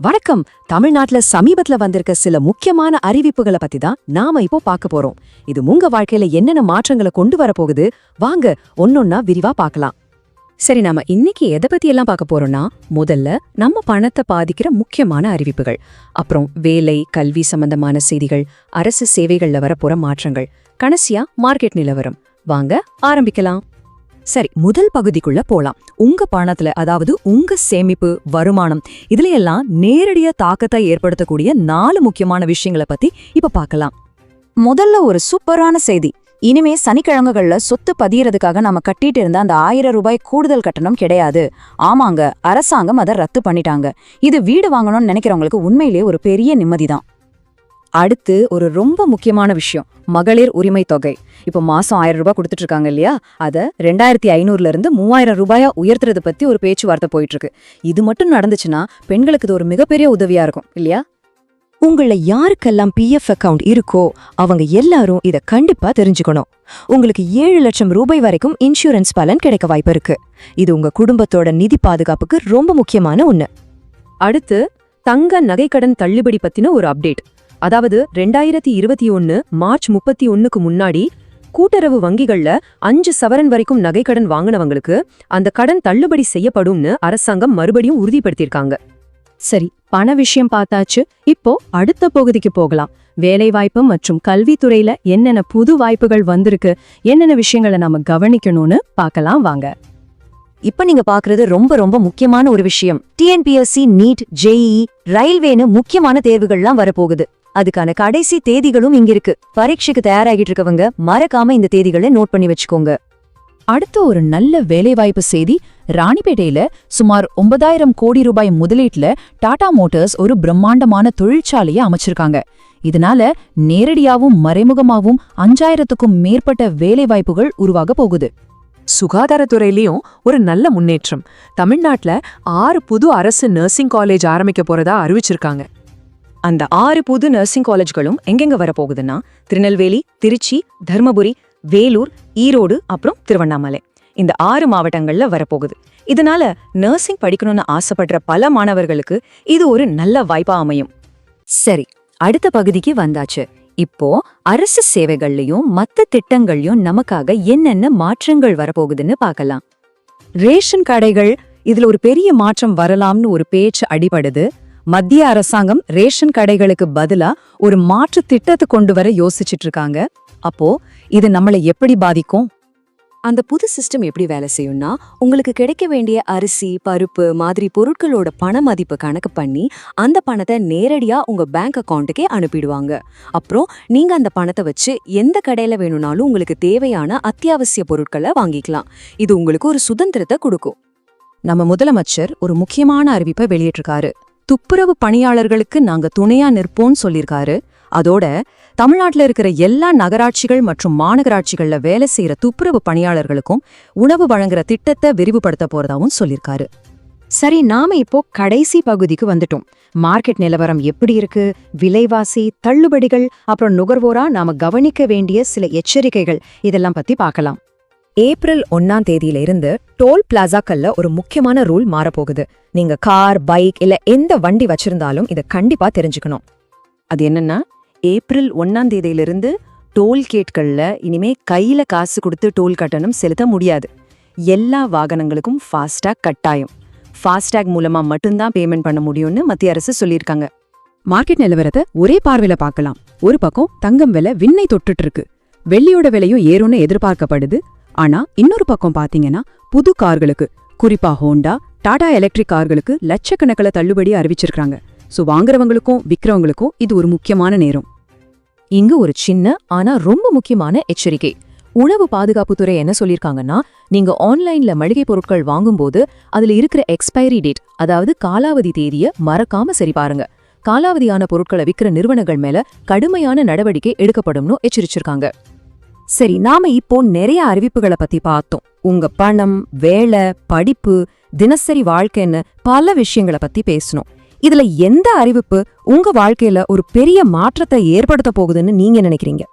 வணக்கம். தமிழ்நாட்டுல சமீபத்துல வந்திருக்க சில முக்கியமான அறிவிப்புகளை பத்தி தான் நாம இப்போ பார்க்க போறோம். இது உங்க வாழ்க்கையில என்னென்ன மாற்றங்களை கொண்டு வர போகுது? வாங்க ஒன்னொன்னா விரிவா பார்க்கலாம். சரி நாம இன்னைக்கு எதை பத்தி எல்லாம் பார்க்க போறோம்னா முதல்ல நம்ம பணத்தை பாதிக்கிற முக்கியமான அறிவிப்புகள். அப்புறம் வேலை கல்வி சம்பந்தமான செய்திகள் அரசு சேவைகள்ல வரப்போற மாற்றங்கள். கடைசியா மார்க்கெட் நிலவரம். வாங்க ஆரம்பிக்கலாம். சரி முதல் பகுதிக்குள்ள போலாம். உங்க பணத்துல அதாவது உங்க சேமிப்பு வருமானம் இதுல எல்லாம் நேரடியா தாக்கத்தை ஏற்படுத்தக்கூடிய நாலு முக்கியமான விஷயங்களை பத்தி இப்ப பார்க்கலாம் முதல்ல ஒரு சூப்பரான செய்தி. இனிமே சனிக்கிழங்குகள்ல சொத்து பதியறதுக்காக நம்ம கட்டிட்டு இருந்த அந்த ஆயிரம் ரூபாய் கூடுதல் கட்டணம் கிடையாது. ஆமாங்க அரசாங்கம் அதை ரத்து பண்ணிட்டாங்க. இது வீடு வாங்கணும்னு நினைக்கிறவங்களுக்கு உண்மையிலேயே ஒரு பெரிய நிம்மதிதான். அடுத்து ஒரு ரொம்ப முக்கியமான விஷயம். மகளிர் உரிமை தொகை. இப்போ மாசம் ஆயிரம் ரூபாய் கொடுத்துட்டு இருக்காங்க இல்லையா? அதை ரெண்டாயிரத்தி ஐநூறுல இருந்து மூவாயிரம் ரூபாயா உயர்த்துறது பத்தி ஒரு பேச்சுவார்த்தை போயிட்டு இருக்கு இது மட்டும் நடந்துச்சுன்னா பெண்களுக்கு இது ஒரு மிகப்பெரிய உதவியா இருக்கும் இல்லையா? உங்கள யாருக்கெல்லாம் பிஎஃப் அக்கவுண்ட் இருக்கோ அவங்க எல்லாரும் இதை கண்டிப்பா தெரிஞ்சுக்கணும். உங்களுக்கு ஏழு லட்சம் ரூபாய் வரைக்கும் இன்சூரன்ஸ் பலன் கிடைக்க வாய்ப்பு இருக்கு. இது உங்க குடும்பத்தோட நிதி பாதுகாப்புக்கு ரொம்ப முக்கியமான ஒண்ணு. அடுத்து தங்க நகைக்கடன் தள்ளுபடி பத்தின ஒரு அப்டேட். அதாவது ரெண்டாயிரத்தி இருபத்தி ஒன்னு மார்ச் முப்பத்தி ஒன்னுக்கு முன்னாடி கூட்டுறவு வங்கிகள்ல அஞ்சு சவரன் வரைக்கும் நகைக்கடன் வாங்கினவங்களுக்கு அந்த கடன் தள்ளுபடி செய்யப்படும்னு அரசாங்கம் மறுபடியும் உறுதிப்படுத்தியிருக்காங்க. சரி பண விஷயம் பார்த்தாச்சு. இப்போ அடுத்த பகுதிக்கு போகலாம். வேலைவாய்ப்பு மற்றும் கல்வித்துறையில என்னென்ன புது வாய்ப்புகள் வந்திருக்கு என்னென்ன விஷயங்களை நாம கவனிக்கணும்னு பார்க்கலாம் வாங்க. இப்ப நீங்க பாக்குறது ரொம்ப ரொம்ப முக்கியமான ஒரு விஷயம். டிஎன்பிஎஸ்சி நீட் ஜேஇ ரயில்வேன்னு முக்கியமான தேர்வுகள்லாம் வரப்போகுது. அதுக்கான கடைசி தேதிகளும் இங்க இருக்கு. பரீட்சைக்கு தயாராகிட்டு இருக்கவங்க மறக்காம இந்த தேதிகளை நோட் பண்ணி வச்சுக்கோங்க. அடுத்த ஒரு நல்ல வேலைவாய்ப்பு செய்தி ராணிப்பேட்டையில சுமார் ஒன்பதாயிரம் கோடி ரூபாய் முதலீட்டுல டாடா மோட்டார்ஸ் ஒரு பிரம்மாண்டமான தொழிற்சாலையை அமைச்சிருக்காங்க. இதனால நேரடியாவும் மறைமுகமாவும் அஞ்சாயிரத்துக்கும் மேற்பட்ட வேலைவாய்ப்புகள் உருவாக போகுது. சுகாதாரத்துறையிலயும் ஒரு நல்ல முன்னேற்றம். தமிழ்நாட்டுல ஆறு புது அரசு நர்சிங் காலேஜ் ஆரம்பிக்க போறதா அறிவிச்சிருக்காங்க. அந்த ஆறு புது நர்சிங் காலேஜ்களும் எங்கெங்க வரப்போகுதுன்னா திருநெல்வேலி திருச்சி தர்மபுரி வேலூர் ஈரோடு அப்புறம் திருவண்ணாமலை. இந்த ஆறு மாவட்டங்கள்ல வரப்போகுது. இதனால நர்சிங் படிக்கணும்னு ஆசைப்படுற பல மாணவர்களுக்கு இது ஒரு நல்ல வாய்ப்பா அமையும். சரி அடுத்த பகுதிக்கு வந்தாச்சு. இப்போ அரசு சேவைகள்லயும் மத்த திட்டங்கள்லயும் நமக்காக என்னென்ன மாற்றங்கள் வரப்போகுதுன்னு பார்க்கலாம். ரேஷன் கடைகள் இதுல ஒரு பெரிய மாற்றம் வரலாம்னு ஒரு பேச்சு அடிபடுது. மத்திய அரசாங்கம் ரேஷன் கடைகளுக்கு பதிலா ஒரு மாற்று திட்டத்தை கொண்டு வர யோசிச்சுட்டு இருக்காங்க. அப்போ இது நம்மளை எப்படி பாதிக்கும்? அந்த புது சிஸ்டம் எப்படி வேலை செய்யும்னா உங்களுக்கு கிடைக்க வேண்டிய அரிசி பருப்பு மாதிரி பொருட்களோட பண மதிப்பு கணக்கு பண்ணி அந்த பணத்தை நேரடியாக உங்க பேங்க் அக்கௌண்ட்டுக்கே அனுப்பிடுவாங்க. அப்புறம் நீங்க அந்த பணத்தை வச்சு எந்த கடையில வேணும்னாலும் உங்களுக்கு தேவையான அத்தியாவசிய பொருட்களை வாங்கிக்கலாம். இது உங்களுக்கு ஒரு சுதந்திரத்தை கொடுக்கும். நம்ம முதலமைச்சர் ஒரு முக்கியமான அறிவிப்பை வெளியிட்டிருக்காரு. துப்புரவு பணியாளர்களுக்கு நாங்க துணையா நிற்போம்னு சொல்லியிருக்காரு. அதோட தமிழ்நாட்டுல இருக்கிற எல்லா நகராட்சிகள் மற்றும் மாநகராட்சிகள்ல வேலை செய்யற துப்புரவு பணியாளர்களுக்கும் உணவு வழங்குற திட்டத்தை விரிவுபடுத்த போறதாவும் சொல்லியிருக்காரு. சரி நாம இப்போ கடைசி பகுதிக்கு வந்துட்டோம். மார்க்கெட் நிலவரம் எப்படி இருக்கு? விலைவாசி தள்ளுபடிகள் அப்புறம் நுகர்வோரா நாம கவனிக்க வேண்டிய சில எச்சரிக்கைகள் இதெல்லாம் பத்தி பார்க்கலாம். ஏப்ரல் ஒன்னாம் தேதியில இருந்து டோல் பிளாசாக்கள்ல ஒரு முக்கியமான ரூல் மாறப்போகுது. நீங்க கார் பைக் இல்ல எந்த வண்டி வச்சிருந்தாலும் இத கண்டிப்பா தெரிஞ்சுக்கணும். அது என்னன்னா ஏப்ரல் ஒன்னாம் தேதியிலிருந்து டோல் கேட்கள்ல இனிமே கையில காசு கொடுத்து டோல் கட்டணம் செலுத்த முடியாது. எல்லா வாகனங்களுக்கும் ஃபாஸ்டாக் கட்டாயம். ஃபாஸ்டாக் மூலமா மட்டும்தான் பேமெண்ட் பண்ண முடியும்னு மத்திய அரசு சொல்லியிருக்காங்க. மார்க்கெட் நிலவரத்தை ஒரே பார்வையில பார்க்கலாம். ஒரு பக்கம் தங்கம் விலை விண்ணை தொட்டுட்டு இருக்கு. வெள்ளியோட விலையும் ஏறும்னு எதிர்பார்க்கப்படுது. ஆனா இன்னொரு பக்கம் பாத்தீங்கன்னா புது கார்களுக்கு குறிப்பா ஹோண்டா டாடா எலக்ட்ரிக் கார்களுக்கு லட்சக்கணக்கில் தள்ளுபடி அறிவிச்சிருக்காங்க சோ வாங்குறவங்களுக்கும் விக்கிறவங்களுக்கும் இது ஒரு முக்கியமான நேரம். இங்கு ஒரு சின்ன ஆனா ரொம்ப முக்கியமான எச்சரிக்கை. உணவு பாதுகாப்புத்துறை என்ன சொல்லிருக்காங்கன்னா நீங்க ஆன்லைன்ல மளிகை பொருட்கள் வாங்கும்போது அதுல இருக்கிற எக்ஸ்பைரி டேட் அதாவது காலாவதி தேதிய மறக்காம சரி பாருங்க காலாவதியான பொருட்களை விற்கிற நிறுவனங்கள் மேல கடுமையான நடவடிக்கை எடுக்கப்படும்னு எச்சரிச்சிருக்காங்க. சரி நாம இப்போ நிறைய அறிவிப்புகளை பத்தி பார்த்தோம். உங்க பணம் வேலை படிப்பு தினசரி வாழ்க்கைன்னு பல விஷயங்களை பத்தி பேசணும் இதுல எந்த அறிவிப்பு உங்க வாழ்க்கையில ஒரு பெரிய மாற்றத்தை ஏற்படுத்த போகுதுன்னு நீங்க நினைக்கிறீங்க?